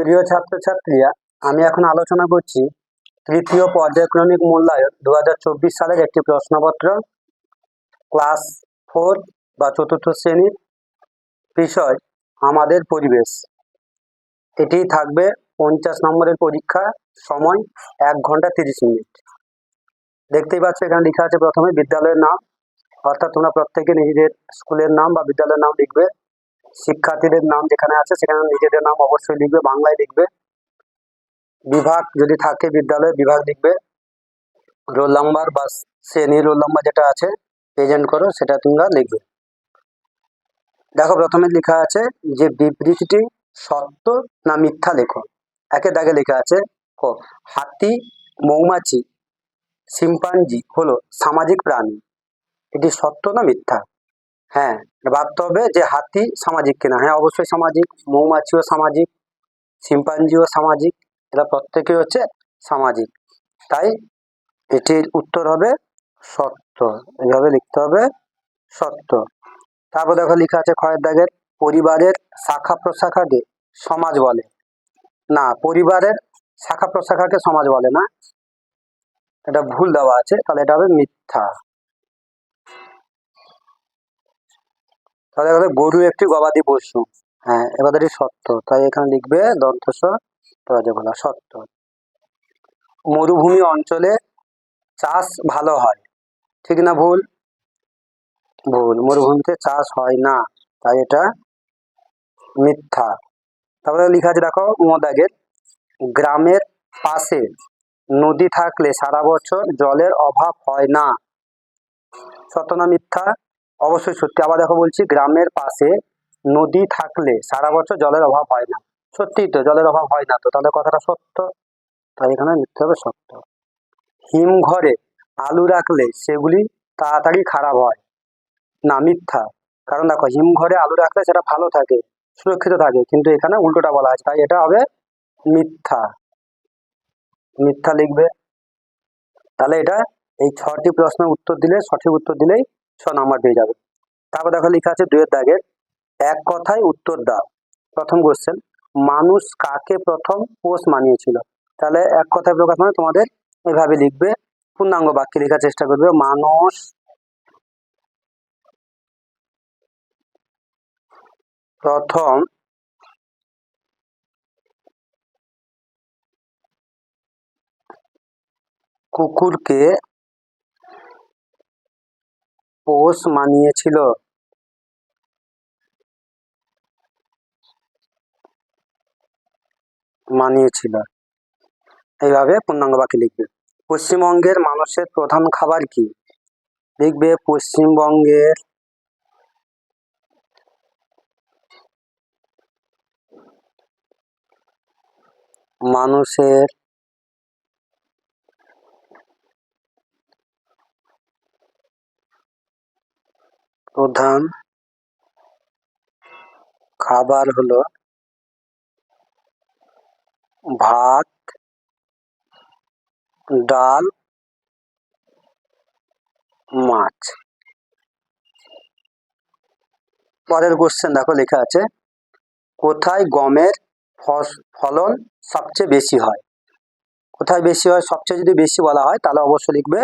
প্রিয় ছাত্রছাত্রীরা, আমি এখন আলোচনা করছি তৃতীয় পর্যায়ক্রমিক মূল্যায়ন দু হাজার চব্বিশ সালের একটি প্রশ্নপত্র, ক্লাস ফোর বা চতুর্থ শ্রেণির বিষয়, আমাদের পরিবেশ। এটি থাকবে পঞ্চাশ নম্বরের পরীক্ষা, সময় এক ঘণ্টা তিরিশ মিনিট। দেখতেই পাচ্ছ, এখানে লেখা আছে প্রথমে বিদ্যালয়ের নাম, অর্থাৎ তোমরা প্রত্যেকে নিজেদের স্কুলের নাম বা বিদ্যালয়ের নাম লিখবে। শিক্ষার্থীদের নাম যেখানে আছে, সেখানে নিজেদের নাম অবশ্যই লিখবে, বাংলায় লিখবে। বিভাগ যদি থাকে বিদ্যালয়ে, বিভাগ লিখবে। রোল নাম্বার বা শ্রেণি রোল নাম্বার যেটা আছে, প্রেজেন্ট করো, সেটা তোমরা লিখবে। দেখো, প্রথমে লেখা আছে যে, বিবৃতিটি সত্য না মিথ্যা লেখো। একের দাগে লেখা আছে, ক, হাতি, মৌমাছি, শিম্পাঞ্জি হলো সামাজিক প্রাণী। এটি সত্য না মিথ্যা? হ্যাঁ ভাবতে হবে যে হাতি সামাজিক কিনা। হ্যাঁ অবশ্যই সামাজিক, মৌমাছিও সামাজিক, শিম্পাঞ্জিও সামাজিক, এরা প্রত্যেকেই হচ্ছে সামাজিক। তাই এটির উত্তর হবে সত্য। এইভাবে লিখতে হবে সত্য। তারপর দেখো লেখা আছে খয়ের দাগের, পরিবারের শাখা প্রশাখাকে সমাজ বলে। না, পরিবারের শাখা প্রশাখাকে সমাজ বলে না। এটা ভুল দেওয়া আছে, তাহলে এটা হবে মিথ্যা। তাহলে হবে গরু একটি গবাদি পশু। হ্যাঁ এটি সত্য। তাই এখানে লিখবে দন্তস বলা সত্য। মরুভূমি অঞ্চলে চাষ ভালো হয়। ঠিক না ভুল? ভুল। মরুভূমিতে চাষ হয় না। তাই এটা মিথ্যা। তারপরে লিখা আছে, দেখো মোদাগের গ্রামের পাশে নদী থাকলে সারা বছর জলের অভাব হয় না। সত্য না মিথ্যা? অবশ্যই সত্যি। আবার দেখো বলছি, গ্রামের পাশে নদী থাকলে সারা বছর জলের অভাব হয় না। সত্যিই তো, জলের অভাব হয় না তো। তাহলে কথাটা সত্য? তাই এখানে মিথ্যে হবে সত্য। হিমঘরে আলু রাখলে সেগুলি তাড়াতাড়ি খারাপ হয়। না, মিথ্যা। কারণ দেখো হিমঘরে আলু রাখলে সেটা ভালো থাকে, সুরক্ষিত থাকে। কিন্তু এখানে উল্টোটা বলা আছে তাই এটা হবে মিথ্যা। মিথ্যা লিখবে। তাহলে এটা এই ছটি প্রশ্নের উত্তর দিলে, সঠিক উত্তর দিলেই ছ নম্বর পেয়ে যাবে। তারপর দেখো লেখা আছে দুয়ের দাগের এক কথায় উত্তর দাও প্রথম কোশ্চেন মানুষ কাকে প্রথম পোষ মানিয়েছিল? তাহলে এক কথায় প্রকাশ মানে তোমাদের এভাবে লিখবে, পূর্ণাঙ্গ বাক্যে লেখার চেষ্টা করবে, মানুষ প্রথম কুকুরকে পোষ মানিয়েছিল। মানিয়েছিল। এইভাবে পূর্ণাঙ্গ বাক্যে লিখবে। পশ্চিমবঙ্গের মানুষের প্রধান খাবার কি? লিখবে পশ্চিমবঙ্গের মানুষের প্রধান খাবার হলো ভাত, ডাল, মাছ। পরের কোশ্চেন দেখো লেখা আছে, কোথায় গমের ফলন সবচেয়ে বেশি হয়? কোথায় বেশি হয়, সবচেয়ে যদি বেশি বলা হয়, তাহলে অবশ্যই লিখবে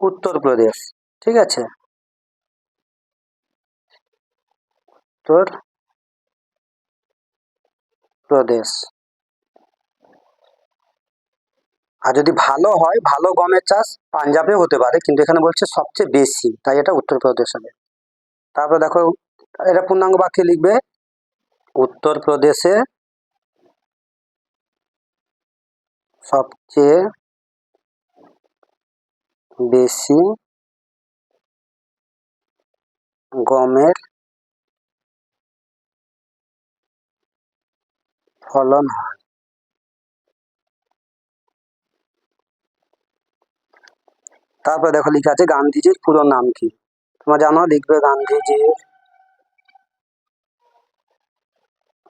উত্তরপ্রদেশ। ঠিক আছে? উত্তর প্রদেশ আর যদি ভালো হয়, ভালো গমের চাষ পাঞ্জাবে হতে পারে, কিন্তু এখানে বলছে সবচেয়ে বেশি, তাই এটা উত্তরপ্রদেশ হবে। তারপর দেখো, এটা পূর্ণাঙ্গ বাক্যে লিখবে উত্তরপ্রদেশে সবচেয়ে বেশি গমের ফলন হয় তারপরে দেখো লেখা আছে গান্ধীজির পুরো নাম কি? তোমরা জানো, লিখবে গান্ধীজির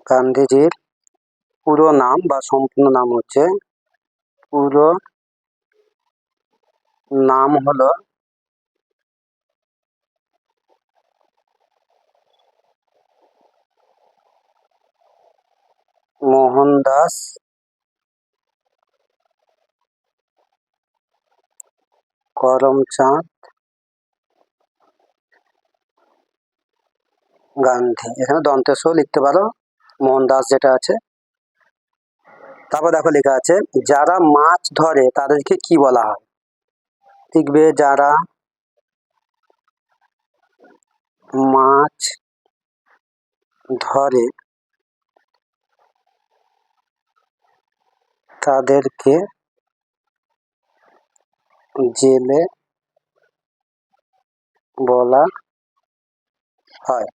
গান্ধীজির পুরো নাম বা সম্পূর্ণ নাম হচ্ছে, পুরো নাম হলো মোহনদাস করমচাঁদ গান্ধী। এখানে দন্তেশ্বর লিখতে পারো। মোহনদাস যেটা আছে। তারপর দেখো লেখা আছে, যারা মাছ ধরে তাদেরকে কি বলা হয়? লিখবে যারা মাছ ধরে তাদেরকে জেলে বলা হয়।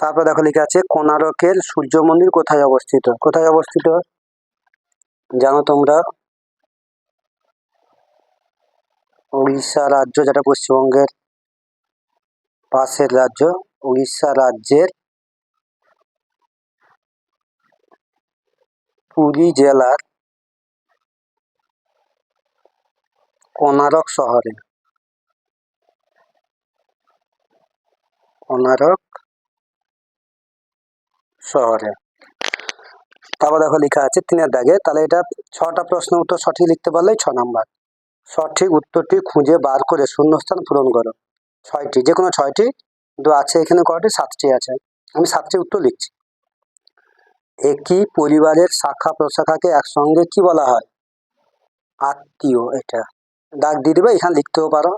তারপর দেখো লিখে আছে কোনারকের সূর্য মন্দির কোথায় অবস্থিত? কোথায় অবস্থিত? জানো তোমরা? উড়িষ্যা রাজ্য, যেটা পশ্চিমবঙ্গের পাশের রাজ্য, উড়িষ্যা রাজ্যের পুরী জেলার কোনারক শহরে। কোনারক শহরে। তারপর দেখো লেখা আছে তিনের দাগে। তাহলে এটা ছটা প্রশ্ন উত্তর সঠিক লিখতে পারলেই ছ নাম্বার। সঠিক উত্তরটি খুঁজে বার করে শূন্যস্থান পূরণ করো। ছয়টি যে কোনো ছয়টি কিন্তু আছে এখানে কয়টি? সাতটি আছে। আমি সাতটি উত্তর লিখছি। একই পরিবারের শাখা প্রশাখাকে একসঙ্গে কি বলা হয়? আত্মীয় এটা। ডাক দিয়ে দেবে, এখানে লিখতেও পারো।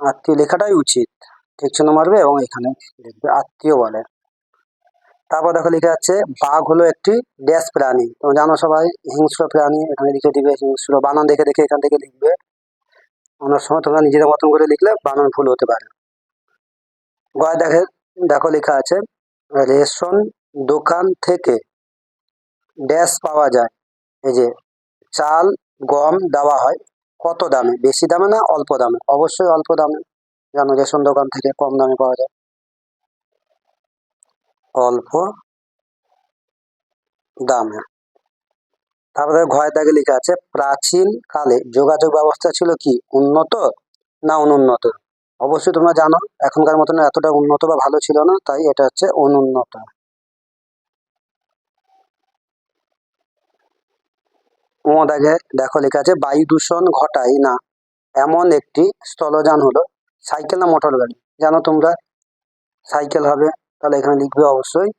আত্মীয় লেখাটাই উচিত। চিহ্ন মারবে এবং এখানে লিখবে, আত্মীয় বলে। তারপর দেখো লেখা আছে বাঘ হলো একটি ড্যাশ প্রাণী। তোমরা জানো সবাই, হিংস্র প্রাণী, এখানে লিখে দিবে হিংস্র বানান দেখে দেখে এখান থেকে লিখবে। অনেক সময় তোমরা নিজেদের মতন করে লিখলে বানান ভুল হতে পারে। গয় দেখে, দেখো লেখা আছে, রেশন দোকান থেকে ড্যাশ পাওয়া যায়। এই যে, চাল, গম দেওয়া হয়। কত দামে? বেশি দামে না অল্প দামে? অবশ্যই অল্প দামে। জানো রেশন দোকান থেকে কম দামে পাওয়া যায়। অল্প দামে। তারপরে ঘয়ের দাগে লেখা আছে, প্রাচীন কালে যোগাযোগ ব্যবস্থা ছিল কি? উন্নত না অনুন্নত? অবশ্যই তোমরা জানো, এখনকার মতন এতটা উন্নত বা ভালো ছিল না, তাই এটা হচ্ছে অনুন্নত। ও দাগে দেখো লেখা আছে, বায়ু দূষণ ঘটায় না। এমন একটি স্থলযান হলো সাইকেল না মোটর গাড়ি? জানো তোমরা? সাইকেল হবে, তাহলে এখানে লিখবে অবশ্যই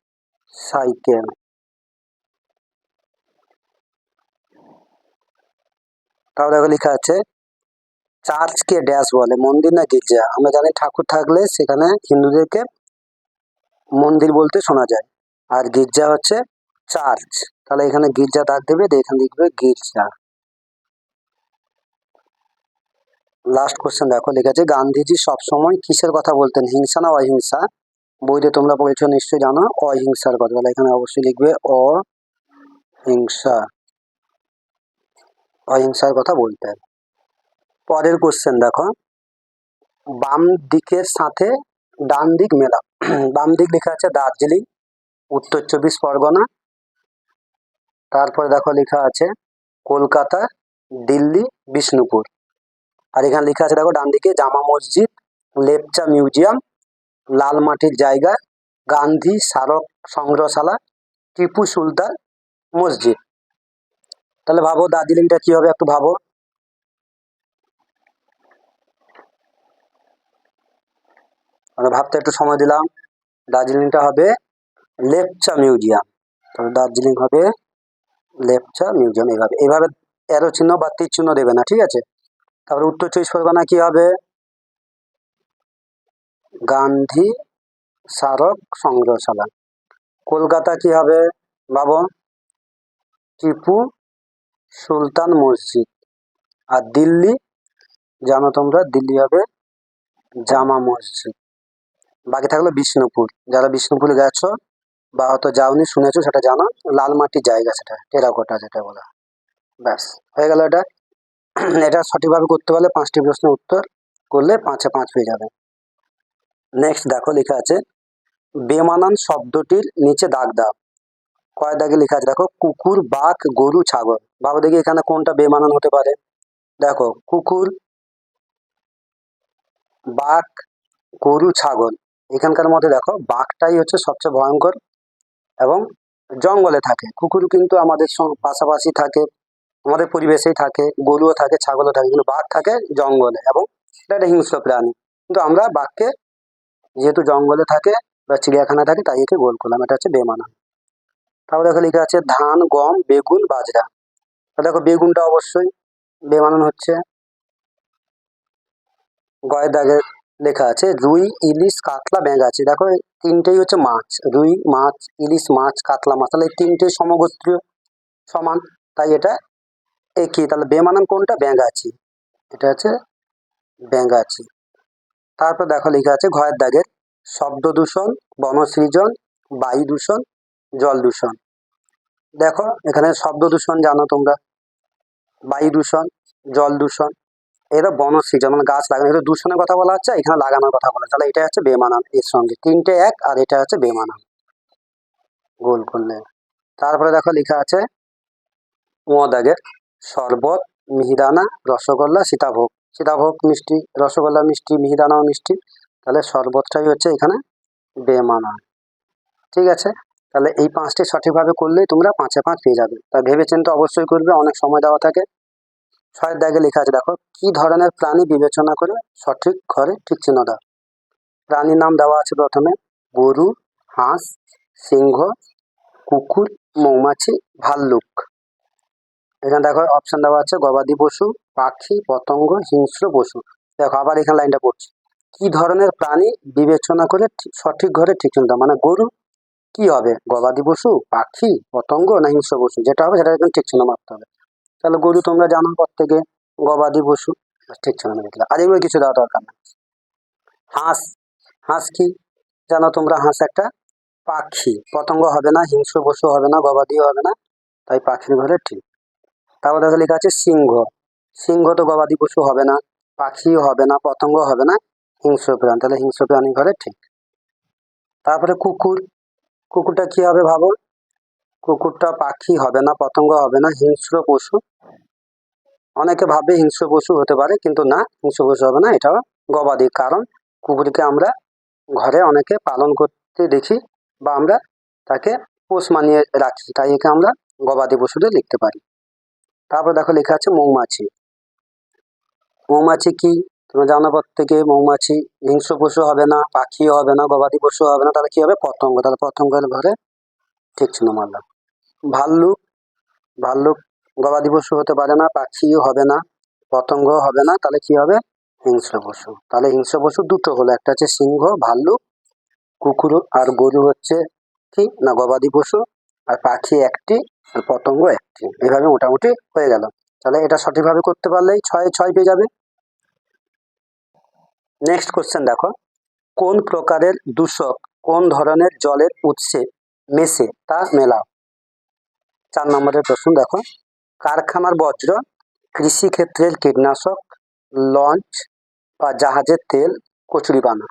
সাইকেল। দেখো লেখা আছে, চার্চকে ড্যাশ বলে, মন্দির না গির্জা? আমরা জানি ঠাকুর থাকলে সেখানে হিন্দুদেরকে মন্দির বলতে শোনা যায়। আর গির্জা হচ্ছে চার্চ। তাহলে এখানে গির্জা দাগ দেবে এখানে লিখবে গির্জা। লাস্ট কোশ্চেন দেখো লেখা আছে গান্ধীজি সবসময় কিসের কথা বলতেন, হিংসা না অহিংসা? বইতে তোমরা পড়েছো, নিশ্চয়ই জানো, অহিংসার কথা। তাহলে এখানে অবশ্যই লিখবে, অহিংসা। অহিংসার কথা বলতেন। পরের কোশ্চেন দেখো, বাম দিকের সাথে ডান দিক মেলা। বাম দিক লেখা আছে দার্জিলিং, উত্তর চব্বিশ পরগনা তারপরে দেখো লেখা আছে কলকাতা, দিল্লি, বিষ্ণুপুর। আর এখানে লেখা আছে দেখো ডান দিকে, জামা মসজিদ, লেপচা মিউজিয়াম, লাল মাটির জায়গা, গান্ধী স্মারক সংগ্রহশালা, টিপু সুলতান মসজিদ। তাহলে ভাবো দার্জিলিংটা কি হবে একটু ভাবো। আমরা ভাবতে একটু সময় দিলাম। দার্জিলিংটা হবে লেপচা মিউজিয়াম। তাহলে দার্জিলিং হবে লেপচা, মিউজিয়াম, এভাবে এভাবে এরো চিহ্ন বা তীর চিহ্ন দেবে না, ঠিক আছে? তারপরে উত্তর চব্বিশ পরগনা কি হবে? গান্ধী স্মারক সংগ্রহশালা। কলকাতা কি হবে? ভাবো টিপু সুলতান মসজিদ। আর দিল্লি, জানো তোমরা, দিল্লি হবে জামা মসজিদ। বাকি থাকল বিষ্ণুপুর। যারা বিষ্ণুপুরে গেছো বা হয়তো যাওনি, শুনেছো সেটা জানো? লাল মাটির জায়গা সেটা, টেরাকোটা যেটা বলা ব্যাস, হয়ে গেল এটা। এটা সঠিকভাবে করতে পারলে পাঁচটি প্রশ্নের উত্তর করলে পাঁচে পাঁচ পেয়ে যাবে। নেক্সট দেখো লেখা আছে, বেমানান শব্দটির নিচে দাগ দাও। কয় দাগে লেখা আছে? দেখো, কুকুর, বাঘ, গরু, ছাগল। ভাবো দেখি এখানে কোনটা বেমানান হতে পারে। দেখো, কুকুর, বাঘ, গরু, ছাগল। এখানকার মধ্যে দেখো, বাঘটাই হচ্ছে সবচেয়ে ভয়ঙ্কর। এবং জঙ্গলে থাকে। কুকুর কিন্তু আমাদের পাশাপাশি থাকে, আমাদের পরিবেশেই থাকে, গরুও থাকে, ছাগলও থাকে, কিন্তু বাঘ থাকে জঙ্গলে এবং এটা একটা হিংস্র প্রাণী। কিন্তু আমরা বাঘকে যেহেতু জঙ্গলে থাকে বা চিড়িয়াখানা থাকে, তাই একে গোল করলাম, এটা হচ্ছে বেমানান। তারপর দেখো লেখা আছে, ধান, গম, বেগুন, বাজরা। দেখো বেগুনটা অবশ্যই বেমানান হচ্ছে। গয়ের দাগে লেখা আছে, রুই, ইলিশ, কাতলা ব্যাঙাচি দেখো তিনটেই হচ্ছে মাছ, রুই, মাছ, ইলিশ, মাছ, কাতলা মাছ। তাহলে তিনটেই সমগোত্রীয় সমান। তাই এটা একই তাহলে বেমানান কোনটা? ব্যাঙাচি এটা হচ্ছে ব্যাঙাচি তারপর দেখো লেখা আছে, ঘয়ের দাগের শব্দ দূষণ বনসৃজন বায়ু দূষণ, জল দূষণ। দেখো, এখানে শব্দ দূষণ জানো তোমরা। বায়ু দূষণ, জল দূষণ এটা বনসৃজন মানে গাছ লাগানো। এটা দূষণের কথা বলা হচ্ছে, এখানে লাগানোর কথা বলা তাহলে এটা হচ্ছে বেমানান এর সঙ্গে। তিনটে এক আর এটা হচ্ছে বেমানান। গোল করলে। তারপরে দেখো লেখা আছে দাগের শরবত, মিহিদানা, রসগোল্লা, সীতাভোগ। সীতাভোগ মিষ্টি, রসগোল্লা মিষ্টি, মিহিদানাও মিষ্টি। তাহলে শরবতটাই হচ্ছে এখানে বেমানান। ঠিক আছে? তাহলে এই পাঁচটি সঠিকভাবে করলেই তোমরা পাঁচে পাঁচ পেয়ে যাবে। তা ভেবে চিন্তে অবশ্যই করবে, অনেক সময় দেওয়া থাকে। ছয়ের দাগে লেখা আছে, দেখো, কি ধরনের প্রাণী বিবেচনা করে সঠিক ঘরে ঠিক চিহ্ন দাও। প্রাণীর নাম দেওয়া আছে প্রথমে, গরু, হাঁস, সিংহ, কুকুর, মৌমাছি, ভাল্লুক। এখানে দেখো অপশন দেওয়া আছে, গবাদি পশু, পাখি, পতঙ্গ, হিংস্র পশু। দেখো, আবার এখানে লাইনটা পড়ছে। কি ধরনের প্রাণী বিবেচনা করে ঠিক- সঠিক ঘরে ঠিক দাও? মানে গরু, কি হবে? গবাদি পশু, পাখি, পতঙ্গ না হিংস্র পশু? যেটা হবে সেটা একদম ঠিক চিহ্ন মারতে হবে। তাহলে গরু তোমরা জানো পর থেকে গবাদি পশু। ঠিক মেরে দিলে আর এগুলো কিছু দেওয়া দরকার না হাঁস হাঁস কি? জানো তোমরা হাঁস একটা পাখি। পতঙ্গ হবে না, হিংস্র পশু হবে না, গবাদিও হবে না, তাই পাখির ঘরে ঠিক। তারপর দেখো লেখা আছে সিংহ। সিংহ তো গবাদি পশু হবে না, পাখিও হবে না পতঙ্গ হবে না, হিংস্র প্রাণ। তাহলে হিংস্র প্রাণী ঘরে ঠিক। তারপরে কুকুর। কুকুরটা কি হবে ভাবো? কুকুরটা পাখি হবে না, পতঙ্গ হবে না, হিংস্র পশু। অনেকে ভাবে হিংস্র পশু হতে পারে, কিন্তু না, হিংস্র পশু হবে না, এটাও গবাদি। কারণ কুকুরকে আমরা ঘরে অনেকে পালন করতে দেখি বা আমরা তাকে পোষ মানিয়ে রাখি, তাই একে আমরা গবাদি পশুতে লিখতে পারি। তারপর দেখো লেখা আছে মৌমাছি। মৌমাছি কি? তোমরা জানো প্রত্যেকে, মৌমাছি হিংস্র পশু হবে না, পাখিও হবে না, গবাদি পশু হবে না, তাহলে কি হবে? পতঙ্গ। তাহলে পতঙ্গের ঘরে ঠিক ছিল মারলাম ভাল্লুক ভাল্লুক গবাদি পশু হতে পারে না, পাখিও হবে না পতঙ্গ হবে না, তাহলে কি হবে? হিংস্র পশু। তাহলে হিংস্র পশু দুটো হলো, একটা হচ্ছে সিংহ, ভাল্লুক, কুকুর আর গরু হচ্ছে কি? না, গবাদি পশু। আর পাখি একটি, আর পতঙ্গ একটি। এইভাবে মোটামুটি হয়ে গেল। তাহলে এটা সঠিকভাবে করতে পারলেই ছয় ছয় পেয়ে যাবে। নেক্সট কোশ্চেন দেখো। কোন প্রকারের দূষক কোন ধরনের জলের উৎসে মেশে তা মেলাও? চার নম্বরের প্রশ্ন, দেখো। কারখানার বজ্র কৃষিক্ষেত্রের কীটনাশক, লঞ্চ বা জাহাজের তেল কচুরিপানা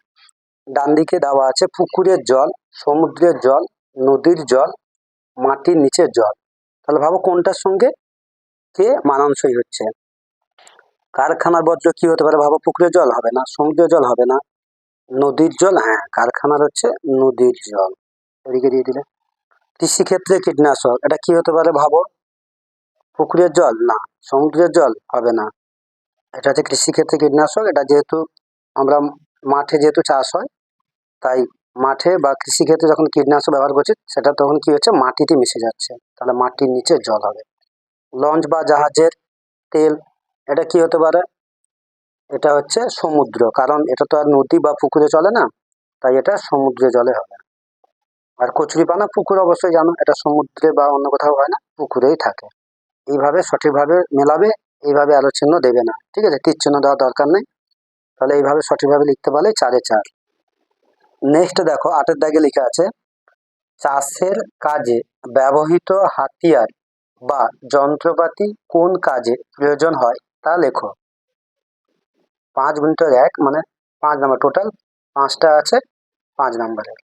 ডান দিকে দেওয়া আছে পুকুরের জল, সমুদ্রের জল, নদীর জল, মাটির নিচের জল। তাহলে ভাবো কোনটার সঙ্গে কে মানানসই হচ্ছে? কারখানার বজ্র কি হতে পারে? ভাবো পুকুরের জল হবে না, সমুদ্রের জল হবে না। নদীর জল হ্যাঁ কারখানার হচ্ছে নদীর জল। এদিকে দিয়ে দিলে। কৃষিক্ষেত্রে কীটনাশক, এটা কি হতে পারে ভাবো? পুকুরের জল? না, সমুদ্রের জল হবে না। এটা হচ্ছে কৃষিক্ষেত্রে কীটনাশক, এটা যেহেতু আমরা মাঠে যেহেতু চাষ হয়, তাই মাঠে বা কৃষিক্ষেত্রে যখন কীটনাশক ব্যবহার করছি, সেটা তখন কি হচ্ছে? মাটিতে মিশে যাচ্ছে। তাহলে মাটির নিচে জল হবে। লঞ্চ বা জাহাজের তেল, এটা কি হতে পারে? এটা হচ্ছে সমুদ্র, কারণ এটা তো আর নদী বা পুকুরে চলে না, তাই এটা সমুদ্রে জলে হবে আর কচুরিপানা পুকুর অবশ্যই জানো, এটা সমুদ্রে বা অন্য কোথাও হয় না, পুকুরেই থাকে। এইভাবে সঠিকভাবে মেলাবে, এইভাবে আলো চিহ্ন দেবে না, ঠিক আছে? তীর চিহ্ন দেওয়ার দরকার নেই। তাহলে এইভাবে সঠিকভাবে লিখতে পারলে চারে চার। নেক্সট দেখো, আটের দাগে লেখা আছে, চাষের কাজে ব্যবহৃত হাতিয়ার বা যন্ত্রপাতি কোন কাজে প্রয়োজন হয় তা লেখো। পাঁচ গুণিতক এক মানে পাঁচ নাম্বার, টোটাল পাঁচটা আছে, পাঁচ নম্বরের।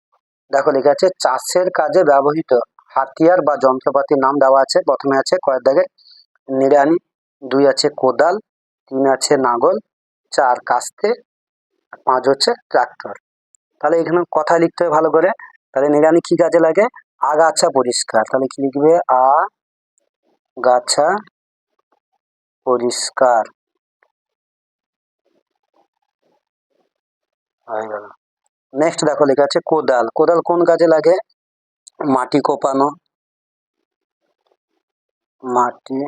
দেখো লেখা আছে, চাষের কাজে ব্যবহৃত হাতিয়ার বা যন্ত্রপাতির নাম দেওয়া আছে। প্রথমে আছে কয়েক দাগে, নিড়ানি, দুই আছে কোদাল, তিন আছে নাগল, চার কাস্তে পাঁচ হচ্ছে ট্রাক্টর। তাহলে এখানে কথা লিখতে হবে ভালো করে। তাহলে নিড়ানি কি কাজে লাগে? আগাছা পরিষ্কার। তাহলে কি লিখবে? আ গাছা পরিষ্কার। হয়ে গেল। নেক্সট দেখো লেখা আছে কোদাল। কোদাল কোন কাজে লাগে? মাটি কোপানো। মাটি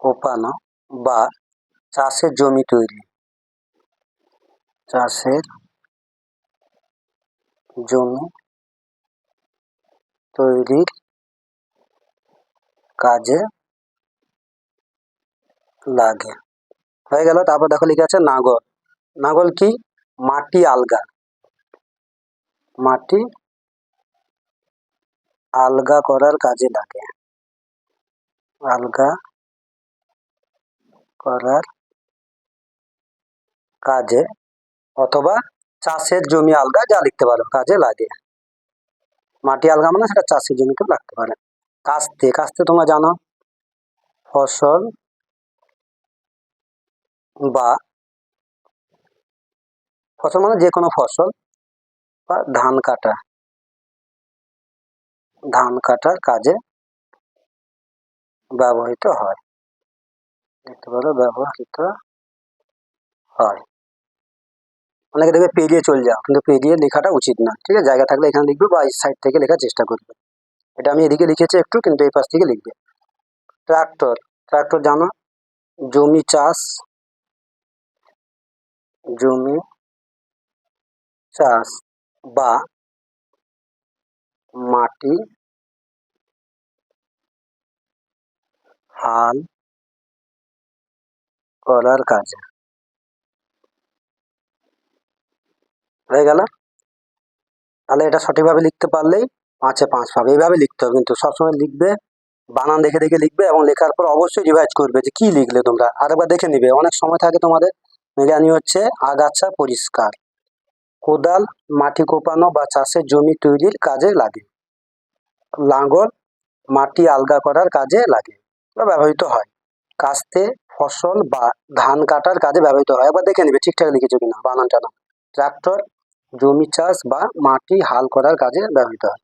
কোপানো বা চাষের জমি তৈরি। চাষের জমি তৈরির কাজে লাগে। হয়ে গেল, তারপর দেখো লিখে আছে নাগল নাগল কি? মাটি আলগা। মাটি আলগা করার কাজে লাগে। আলগা করার কাজে অথবা চাষের জমি আলগা যা লিখতে পারো, কাজে লাগে। মাটি আলগা মানে সেটা চাষের জমিতে লাগতে পারে। কাস্তে কাস্তে তোমরা জানো, ফসল বা ফসল মানে যে কোনো ফসল বা ধান কাটা। ধান কাটার কাজে ব্যবহৃত হয়। দেখতে পারো ব্যবহৃত হয়। অনেকে দেখবে পেরিয়ে চলে যাও, কিন্তু পেরিয়ে লেখাটা উচিত না, ঠিক আছে? জায়গা থাকলে এখানে লিখবে বা এই সাইড থেকে লেখার চেষ্টা করবে। এটা আমি এদিকে লিখেছি একটু, কিন্তু এই পাশ থেকে লিখবে। ট্রাক্টর ট্রাক্টর জানো? জমি চাষ, জমি চাষ বা মাটি, হাল করার কাজ। হয়ে গেল? তাহলে এটা সঠিকভাবে লিখতে পারলেই পাঁচে পাঁচ পাবে। এইভাবে লিখতে হবে কিন্তু। সবসময় লিখবে, বানান দেখে দেখে লিখবে এবং লেখার পর অবশ্যই রিভাইজ করবে যে কি লিখলে তোমরা। আরেকবার দেখে নিবে। অনেক সময় থাকে তোমাদের, মেজানি হচ্ছে আগাছা পরিষ্কার। কোদাল, মাটি কোপানো বা চাষের জমি তৈরির কাজে লাগে। লাঙ্গল, মাটি আলগা করার কাজে লাগে বা ব্যবহৃত হয়। কাস্তে, ফসল বা ধান কাটার কাজে ব্যবহৃত হয়। একবার দেখে নিবে, ঠিকঠাক লিখেছো কিনা, বানান টানা ট্রাক্টর, জমি চাষ বা মাটি হাল করার কাজে ব্যবহৃত হয়।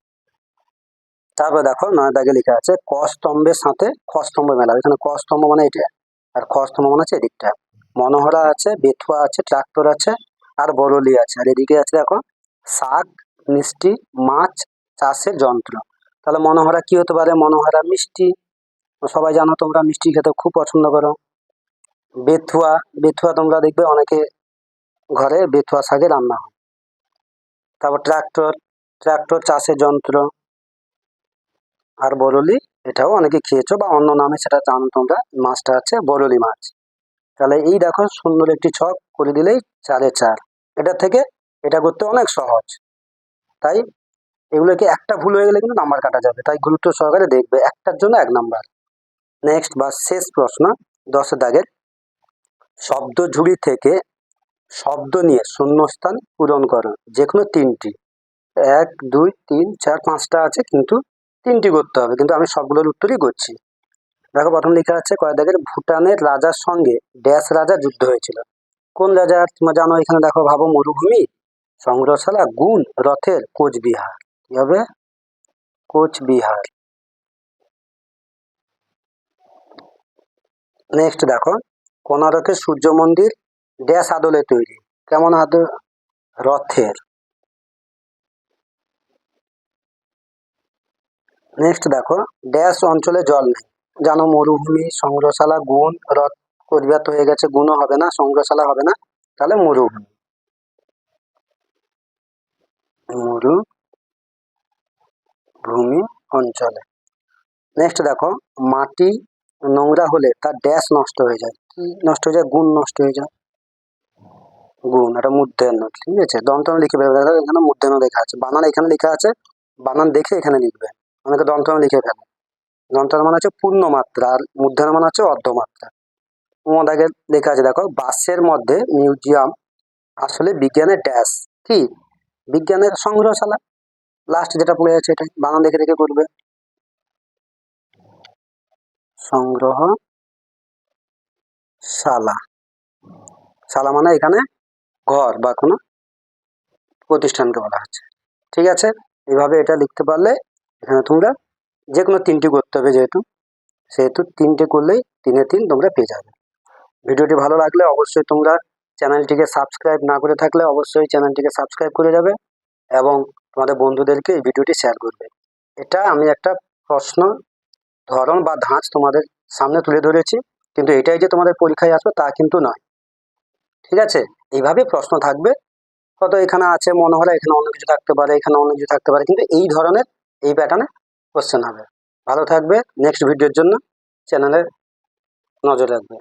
তারপর দেখো নয় দাগে লেখা আছে ক স্তম্ভের সাথে খ স্তম্ভ মেলা। এখানে ক স্তম্ভ মানে এটা, আর খ স্তম্ভ মানে হচ্ছে এদিকটা। মনোহরা আছে, বেথুয়া আছে, ট্রাক্টর আছে আর বরলি আছে। আর এদিকে আছে দেখো, শাক, মিষ্টি, মাছ, চাষের যন্ত্র। তাহলে মনোহরা কি হতে পারে? মনোহরা মিষ্টি। সবাই জানো তোমরা মিষ্টি খেতে খুব পছন্দ করো। বেথুয়া বেথুয়া তোমরা দেখবে অনেকে ঘরে বেথুয়া শাকে রান্না হয়। তারপর ট্রাক্টর ট্রাক্টর চাষের যন্ত্র। আর বরলি এটাও অনেকে খেয়েছো বা অন্য নামে সেটা জানো তোমরা, মাছটা আছে বরলি মাছ। তাহলে এই দেখো সুন্দর একটি ছক। করে দিলেই চারে চার এটা থেকে এটা করতে অনেক সহজ। তাই এগুলোকে একটা ভুল হয়ে গেলে কিন্তু নাম্বার কাটা যাবে। তাই গুরুত্ব সহকারে দেখবে একটার জন্য এক নাম্বার। নেক্সট বা শেষ প্রশ্ন দশের দাগের। শব্দ ঝুড়ি থেকে শব্দ নিয়ে শূন্যস্থান পূরণ করো। যে কোনো তিনটি। এক, দুই, তিন, চার, পাঁচটা আছে কিন্তু তিনটি করতে হবে। কিন্তু আমি সবগুলোর উত্তরই করছি। দেখো প্রথম লেখা আছে কয় দাগের? ভুটানের রাজার সঙ্গে ড্যাশ রাজা যুদ্ধ হয়েছিল। কোন রাজা তোমরা জানো, এখানে দেখো, ভাবো মরুভূমি, সংগ্রহশালা, গুণ, রথের কোচবিহার। কি হবে? কোচবিহার। নেক্সট দেখো কোনারকের সূর্য মন্দির, ড্যাশ আদলে তৈরি। কেমন আদল? রথের। নেক্সট দেখো, ড্যাশ অঞ্চলে জল নেই। জানো মরুভূমি, সংগ্রহশালা, গুণ, রথ পরিব্যাপ্ত হয়ে গেছে, গুণও হবে না, সংগ্রহশালা হবে না, তাহলে মরুভূমি মরুভূমি অঞ্চলে। নেক্সট দেখো, মাটি নোংরা হলে তার ড্যাশ নষ্ট হয়ে যায়। কি নষ্ট হয়ে যায়? গুণ নষ্ট হয়ে যায়। গুণ, এটা মূর্ধন্য, ঠিক আছে? দন্তন লিখে ফেলবে। এখানে মূর্ধন্য লেখা আছে। বানান এখানে লেখা আছে, বানান দেখে এখানে লিখবে। অনেকে দন্তন লিখে ফেলে। দন্তন মানে হচ্ছে পূর্ণ মাত্রা আর মূর্ধন্য মানে হচ্ছে অর্ধমাত্রা। তোমাদের লেখা আছে, দেখো বাসের মধ্যে মিউজিয়াম, আসলে বিজ্ঞানের ড্যাশ, কি? বিজ্ঞানের সংগ্রহশালা। লাস্ট যেটা পড়ে আছে এটা, বানান দেখে দেখে করবে সংগ্রহ শালা শালা মানে এখানে ঘর বা কোনো প্রতিষ্ঠানকে বলা হচ্ছে। ঠিক আছে? এভাবে এটা লিখতে পারলে এখানে তোমরা যে কোনো তিনটি করতে হবে যেহেতু। সেহেতু তিনটে করলেই তিনে তিন তোমরা পেয়ে যাবে। ভিডিওটি ভালো লাগলে অবশ্যই তোমরা চ্যানেলটিকে সাবস্ক্রাইব না করে থাকলে অবশ্যই চ্যানেলটিকে সাবস্ক্রাইব করে যাবে এবং তোমাদের বন্ধুদেরকে এই ভিডিওটি শেয়ার করবে। এটা আমি একটা প্রশ্ন, ধরন বা ধাঁচ তোমাদের সামনে তুলে ধরেছি, কিন্তু এটাই যে তোমাদের পরীক্ষায় আসবে তা কিন্তু নয়। ঠিক আছে? এইভাবে প্রশ্ন থাকবে। হয়তো এখানে আছে, মনে হলে এখানে অন্য কিছু থাকতে পারে, এখানে অন্য কিছু থাকতে পারে, কিন্তু এই ধরনের এই প্যাটার্নে কোশ্চেন হবে। ভালো থাকবে। নেক্সট ভিডিওর জন্য চ্যানেলে নজর রাখবে।